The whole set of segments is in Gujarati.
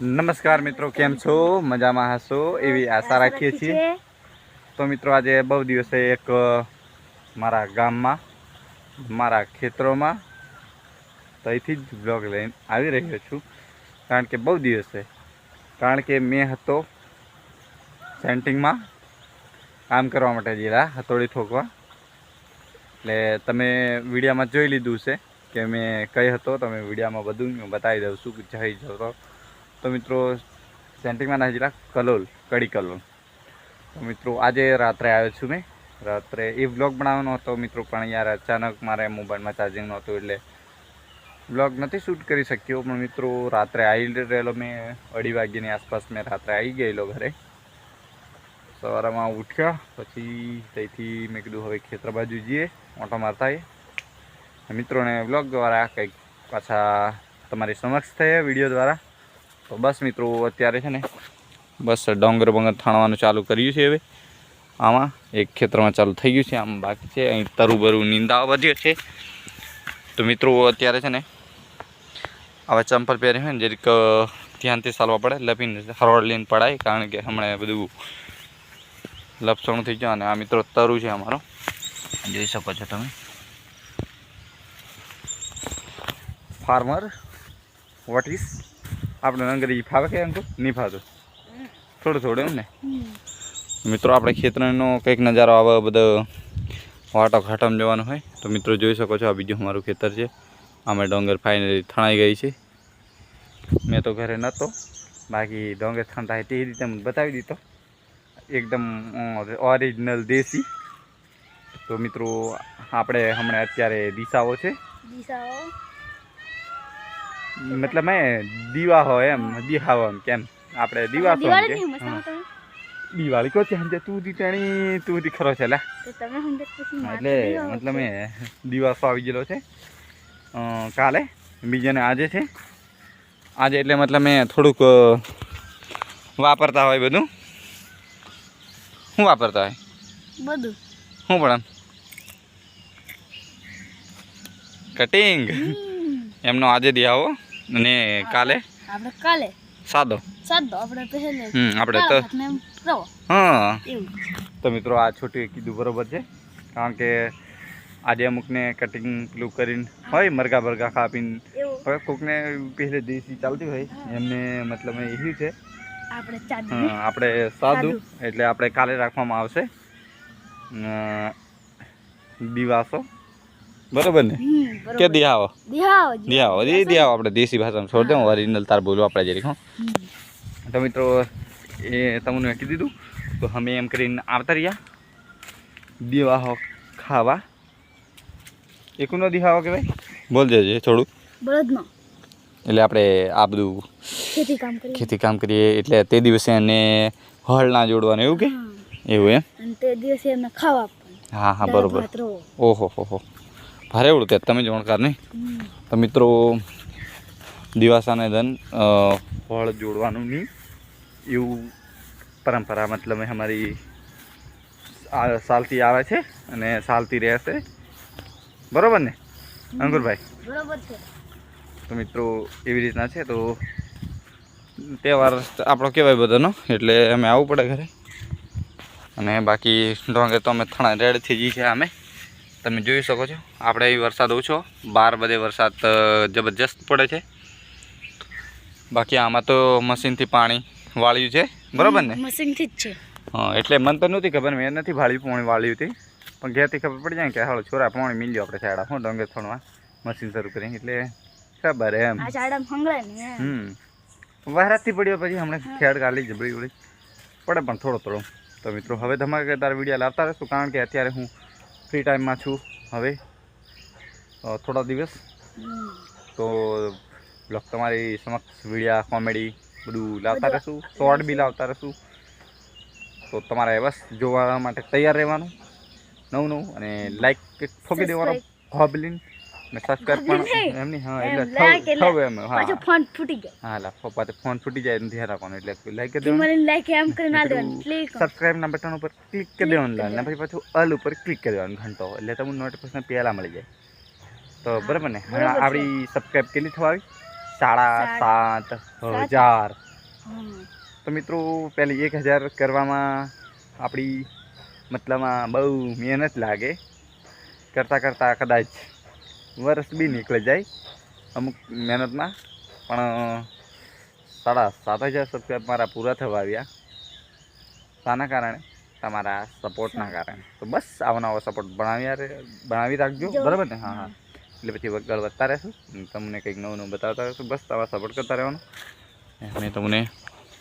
નમસ્કાર મિત્રો કેમ છો? મજામાં હશો? એવી આશા રાખીએ છીએ. તો મિત્રો આજે બહુ દિવસે એક મારા ગામમાં મારા ખેતરોમાં તો અહીંથી જ બ્લોગ લઈને આવી રહ્યો છું. કારણ કે બહુ દિવસે. કારણ કે મેં હતો સેન્ટિંગમાં કામ કરવા માટે ગયેલા હથોડી ઠોકવા. એટલે તમે વિડીયામાં જોઈ લીધું છે કે મેં કઈ હતો તમે વિડીયામાં બધું હું બતાવી દઉં છું કે જઈ જાઉં તો મિત્રો સેન્ટિંગમાં ના જિલ્લા કલોલ, કડી કલોલ. તો મિત્રો, આજે રાત્રે આવ્યો છું મેં. રાત્રે એ વ્લોગ બનાવવાનો હતો મિત્રો, પણ યાર અચાનક મારે મોબાઈલમાં ચાર્જિંગ નહોતું એટલે વ્લોગ નથી શૂટ કરી શક્યો. પણ મિત્રો, રાત્રે આવી રહેલો મેં, અઢી વાગ્યાની આસપાસ મેં રાત્રે આવી ગયેલો ઘરે. સવારમાં ઉઠ્યા, પછી ત્યાંથી મેં કીધું હવે ખેતર બાજુ જઈએ, ઓટો મારતા મિત્રોને વ્લોગ દ્વારા કંઈક પાછા તમારી સમક્ષ થયા વીડિયો દ્વારા. તો બસ મિત્રો, અત્યારે છે ને બસ ડોંગર બંગર થાણવાનું ચાલુ કર્યું છે હવે. આમાં એક ખેતરમાં ચાલુ થઈ ગયું છે, આમ બાકી છે. અહીં તરું બરું નિંદા વધ્યો છે. તો મિત્રો, અત્યારે છે ને આવા ચંપલ પહેરી હોય ને, જરીક ધ્યાનથી ચાલવા પડે. લપીને હરોળ લઈને પડાય, કારણ કે હમણાં બધું લપસણું થઈ ગયું અને આ મિત્રો તરું છે અમારો. જોઈ શકો છો તમે. ફાર્મર, વોટ ઇઝ આપણે અંગ્રેજી ફાવે કે અંકુ? નહીં ફાવતું? થોડું થોડું એમ ને? મિત્રો આપણે ખેતરનો કંઈક નજારો આવે બધો વાટો ઘાટમ જવાનું હોય તો મિત્રો જોઈ શકો છો આ બીજું અમારું ખેતર છે. અમે ડોંગર ફાઇનલી થણાઈ ગઈ છે. મેં તો ઘરે નહોતો. બાકી ડોંગર થણતા તે રીતે બતાવી દીધો. એકદમ ઓરિજિનલ દેશી. તો મિત્રો આપણે હમણાં અત્યારે દિશાઓ છે. દિશાઓ. મતલબ મેં દીવા હોય એમ દિહાવો એમ કેમ? આપણે દીવા છો એમ દિવાળી કે? નહીં મસાલા હા. દિવાળી કો છે તું દી ટેણી તું દી ખરો છે એટલે મતલબ મેં દિવસો આવી ગયેલો છે? કાલે બીજાને આજે છે. આજે એટલે મતલબ મેં થોડુંક વાપરતા હોય બધું. શું વાપરતા હોય? બધું. શું પણ? કટિંગ. એમનો આજે દિયાવો અને કાલે? આપણે કાલે. સાદો. સાદો આપણે પહેલે હમ આપણે તો હા. તો મિત્રો આ છોટી કીધું બરોબર છે. કારણ કે આજે અમુકને કટિંગ પેલું કરીને હોય મરઘા બરઘા કાપીને કોકને પહેલે દેશી ચાલતી હોય એમને મતલબ એવું છે. આપણે આપણે સાદું. એટલે આપણે કાલે રાખવામાં આવશે દિવાસો. બરોબર ને? કે દિહાવો? દિહાવો દી દિહાવો. આપણે દેશી ભાષામાં છોડ દઉં ઓરિજિનલ તાર બોલવું આપણે જરીક હો. તો મિત્રો એ તમને મેં કીધું તો અમે એમ કરીને આવતા રહ્યા. દિવાહો ખાવા. એકનો દિહાવો કહેવાય? બોલ દેજે થોડું. બળદનો. એટલે આપણે આ બધું ખેતી કામ કરીએ. ખેતી કામ કરીએ એટલે તે દિવસે એને હળ ના જોડવાનું એવું કે? એવું એમ? અને તે દિવસે એમને ખાવા હા હા બરોબર. ઓહો હો હો. ભારે ઉડતે તમે જાણકાર નહીં? તો મિત્રો દિવાસાને ધન ફળ જોડવાનું નહીં. એવું પરંપરા મતલબ અમારી સાલથી આવે છે અને સાલથી રહેશે. બરાબર ને? અંકુરભાઈ? બરાબર છે. તો મિત્રો એવી રીતના છે તો તહેવાર આપણો કહેવાય બધાનો એટલે અમે આવવું પડે ઘરે. અને બાકી ઢોંગે તો અમે થણા રેડથી જઈએ છીએ અમે તમે જોઈ શકો છો. આપણે અહીં વરસાદ ઓછો બહાર બધે વરસાદ જબરજસ્ત પડે છે. બાકી આમાં તો મશીનથી પાણી વાળ્યું છે. બરાબર ને? મશીનથી જ છે. હા એટલે મને તો નહોતી ખબર મેં નથી વાળ્યું પાણી વાળ્યું હતી. પણ ઘેરથી ખબર પડી જાય કે હાલો છોરા પાણી મિલ્યો આપણે સાડા હું ડોંગર થોડવા મશીન શરૂ કરી. એટલે ખબર એમ. હમ. વહેરાતથી પડ્યો પછી હમણાં ખેડ ગાલી જબડી ઉડી પડે પણ થોડો થોડો. તો મિત્રો હવે ધમાકેદાર વીડિયો લાવતા રહેશું કારણ કે અત્યારે હું ફ્રી ટાઈમમાં છું હવે. થોડા દિવસ. તો બ્લોગ તમારી સમક્ષ વિડીયા કોમેડી બધું લાવતા રહેશું શોર્ટ બી લાવતા રહેશું તો તમારે બસ જોવા માટે તૈયાર રહેવાનું. નવું નવું. અને લાઈક ઠોકી દેવાનું. હોબલીન ને સબસ્ક્રાઇબ પણ નહીં. એમની હા એમ એટલે થવ એમ હા. પાછો ફોન ફૂટી ગયો. હા લા પપ્પા ફોન ફૂટી જાય એનું ધ્યાન રાખવાનું એટલે લાઈક કરી દેવાનું મને લાઈક એમ કરી ના દેવાનું ક્લિક સબસ્ક્રાઇબ ના બટન ઉપર ક્લિક કરી દેવાનું ને પછી પાછું અલ ઉપર ક્લિક કરી દેવાનું ઘંટો એટલે તમને નોટિફિકેશન પહેલા મળી જાય. તો બરાબર ને? હવે આપણી સબસ્ક્રાઇબ કેટલી થવા આવી? સાડા સાત હજાર. તો મિત્રો પહેલી એક હજાર કરવામાં આપણી મતલબમાં બહુ મહેનત લાગે. કરતાં કરતાં કદાચ વર્ષ બી નીકળી જાય અમુક મહેનતમાં. પણ સાડા સાત હજાર સબસ્ક્રાઈબ મારા પૂરા થવા આવ્યા. શાના કારણે? તમારા સપોર્ટના કારણે. તો બસ આવો નવો સપોર્ટ બનાવી રાખજો. બરાબર ને? હા હા. એટલે પછી આગળ વધતા રહેશું. તમને કંઈક નવું નવું બતાવતા રહેશું. બસ આવા સપોર્ટ કરતા રહેવાનું. અને તમને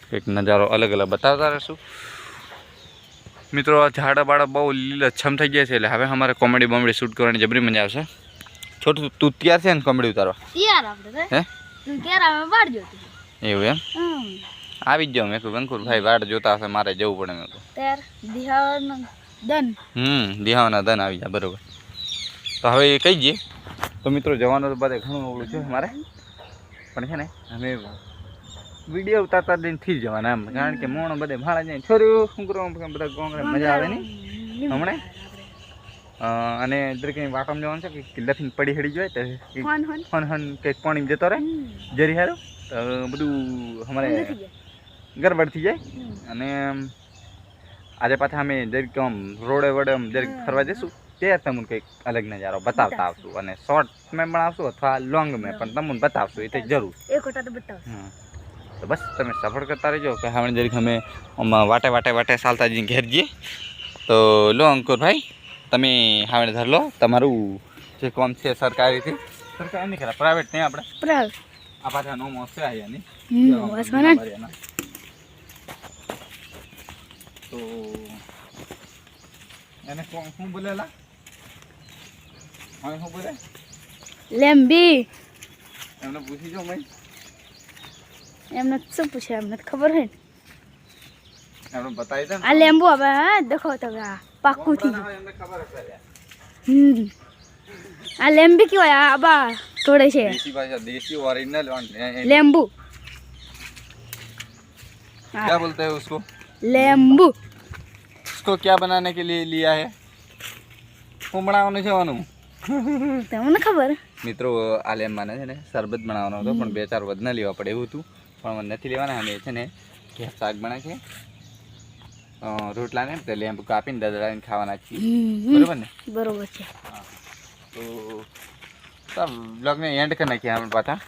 કંઈક નજારો અલગ અલગ બતાવતા રહેશું. મિત્રો આ ઝાડા બાડા બહુ લીલછમ થઈ ગયા છે એટલે હવે અમારે કોમેડી બોમેડી શૂટ કરવાની જબરી મજા આવશે. છોટું તું તૈયાર છે ને કોમેડી ઉતારવા? તૈયાર આપણે હે? તું ક્યારે આવે વાડ જોતો એવું એમ? આવી જ જાઉં મેં કહું બંકુર ભાઈ વાટ જોતા હશે મારે જવું પડે. મેં ત્યાર દિહાવાનો દન હમ દિહાવાના દન આવી જાય બરોબર. તો હવે એ કહી જઈએ તો મિત્રો જવાનું તો બધે ઘણું અવળું છે મારે પણ છે ને અમે વીડિયો ઉતારતા દિન થઈ જવાના એમ. કારણ કે મોણ બધે ભાડા જાય છોર્યું શું કરવું બધા કોંગ્રેસ મજા આવે નહીં? હમણે? અને કઈ વાકમ જવાનું છે કે લથીને પડી હડી જાય તો હન હન. કંઈક પાણી જતો રહે. જરી હારો. તો બધું અમારે. ગરબડ થઈ જાય. અને આજે પાછા અમે જરીક આમ રોડે વડે આમ જરીક ફરવા જઈશું. ત્યારે તમને કંઈક અલગ નજારો બતાવતા આવશું. અને શોર્ટ મેં આવશું અથવા લોંગ મેં પણ તમને બતાવશું. એ તો જરૂર. તો તો બસ તમે સફળ કરતા રહેજો. કે હવે જરીક અમે વાટે વાટે વાટે ચાલતા જઈને ઘેર જઈએ. તો લો અંકુરભાઈ તમે હાવડે ધર લો તમારું જે કોમ છે સરકારીથી. સરકારી નહીં ખરા પ્રાઇવેટ નહીં આપણે. પ્રાવ આ પાછા નો મોસે આવ્યા નહીં. તો એને કોણ શું બોલેલા? હવે શું બોલે? લેમ્બી. એમને પૂછી જો મેં એમને શું પૂછે એમને ખબર હોય ને. એમને બતાવી દે આ લેમ્બુ હવે હા દેખો તમે આ. પાક્કું થઈ ગયું એમને ખબર હશે યાર. હમ આ લેમ્બી કહેવાય આ બા તોડે છે દેશી ભાષા देसी ओरिजिनल લેમ્બુ क्या बोलते हैं उसको લેમ્બુ उसको क्या बनाने के लिए लिया है શું બનાવવાનું છે આનું તમને ખબર મિત્રો આ લેમ્બાને છે ને શરબત બનાવવાનો હતો પણ બે ચાર વધ ન લેવા પડે એવું હતું પણ મને નથી લેવાના અમે છે ને ઘેર શાક બનાવે છે रूट लाने पहले कापी दादा खावा ना? हाँ, तो ने तो एंड करना की हम पता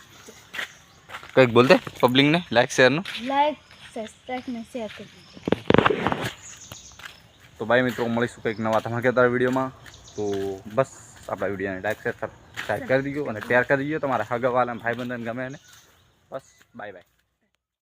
कई बोल पब्लिक ने? लाइक शेयर नो? लाइक सब्सक्राइब ने शेयर कर तो भाई मित्रों मळी सु कई नवा था मके वीडियो मा। तो बस आप वीडियो ने लाइक शेयर सब्सक्राइब कर दियो और शेयर कर दियो तुम्हारा हगवाला भाई बंधन गमे बस बाय बाय